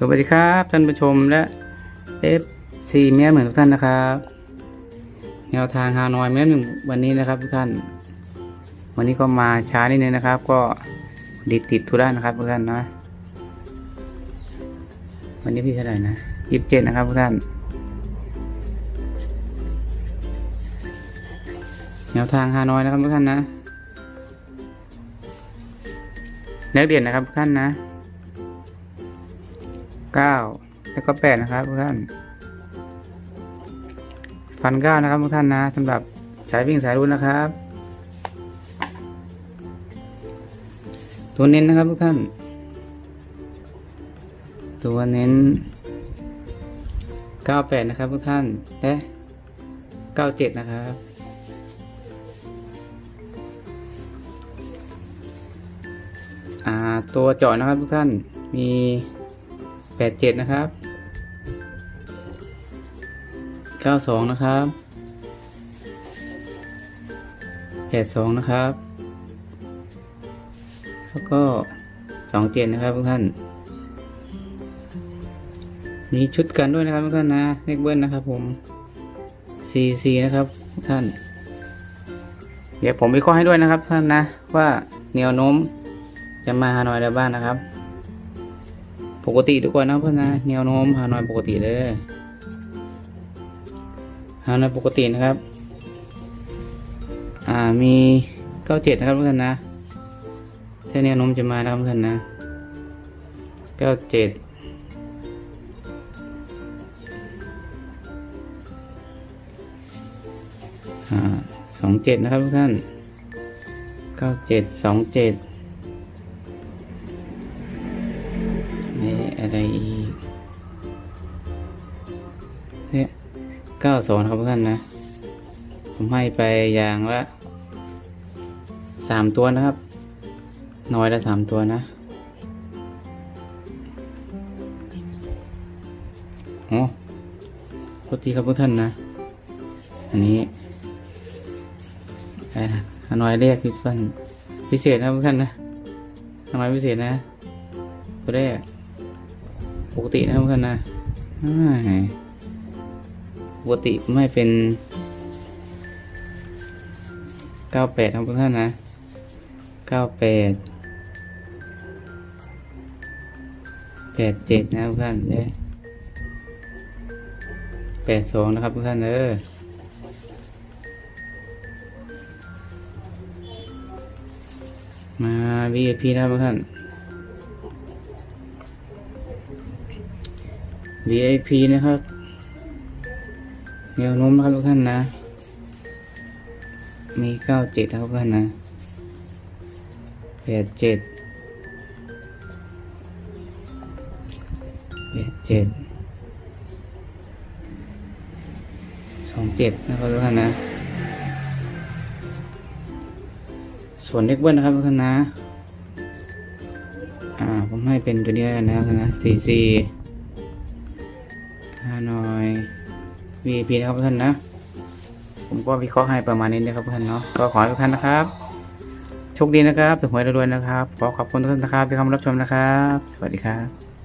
สวัสดีครับท่านผู้ชมและเอฟซีเมียเหมือนทุกท่านนะครับแนวทางฮานอยเมียหนึ่งวันนี้นะครับ ทุกท่าน วันนี้ก็มาช้านิดนึงนะครับ ก็ดิดติดธุระนะครับทุกท่านนะ วันนี้พี่เท่าไหร่นะยี่สิบเจ็ดนะครับทุกท่าน แนวทางฮานอยนะครับทุกท่านนะนักเรียนนะครับทุกท่านนะ เก้าแล้วก็แปดนะครับทุกท่านฟันเก้านะครับทุกท่านนะสำหรับสายวิ่งสายรุ่นนะครับ ตัวเน้นนะครับทุกท่าน ตัวเน้นเก้าแปดนะครับทุกท่านและเก้าเจ็ดนะครับตัวเจาะนะครับทุกท่านมี แปดเจ็ดนะครับเก้าสองนะครับแปดสองนะครับ แล้วก็สองเจ็ดนะครับทุกท่าน มีชุดกันด้วยนะครับทุกท่านนะเลขเบิ้ลนะครับผมซีซีนะครับทุกท่าน เดี๋ยวผมวิเคราะห์ให้ด้วยนะครับท่านนะว่าแนวโน้มจะมาฮานอยได้บ้างนะครับ ปกติทุกคนนะเพื่อนนะแนวโน้มฮานอยปกติเลยฮานอยปกตินะครับ อ่ามีเก้าเจ็ดนะครับเพื่อนนะถ้าแนวโน้มจะมานะครับเพื่อนนะเก้าเจ็ดอ่าสองเจ็ดนะครับทุกท่านเก้าเจ็ดสองเจ็ด อะไรอีก เนี่ยเก้าสองครับทุกท่านนะ ผมให้ไปอย่างละสามตัวนะครับ น้อยละสามตัวนะโอ้โทษทีครับทุกท่านนะ อันนี้อะไรนะฮานอยเรียกพิเศษพิเศษนะครับทุกท่านนะฮานอยพิเศษนะตัวแรก กตินะครับเพื่อนนะอ่าปกติไม่เป็นเก้าแปดครับเพื่อนนะเก้าแปดแปดเจ็ดนะครับเพื่อนเด้แปดสองนะครับทุกท่านเออมา VIP นะครับทุกท่าน VIP นะครับแนวโน้มนะครับทุกท่านนะ มีเก้าเจ็ดนะครับทุกท่านนะแปดเจ็ดแปดเจ็ดสองเจ็ดนะครับทุกท่านนะ ส่วนเล็กเบิ้ลนะครับทุกท่านนะ อ่า ผมให้เป็นตัวนี้กันนะครับนะสี่สี่ ฮานอย VIP นะครับท่านนะ ผมก็วิเคราะห์ให้ประมาณนี้นะครับท่านเนาะก็ขอให้ทุกท่านนะครับโชคดีนะครับถึงหวยรวยๆนะครับ ขอขอบคุณทุกท่านนะครับที่เข้ามารับชมนะครับ สวัสดีครับ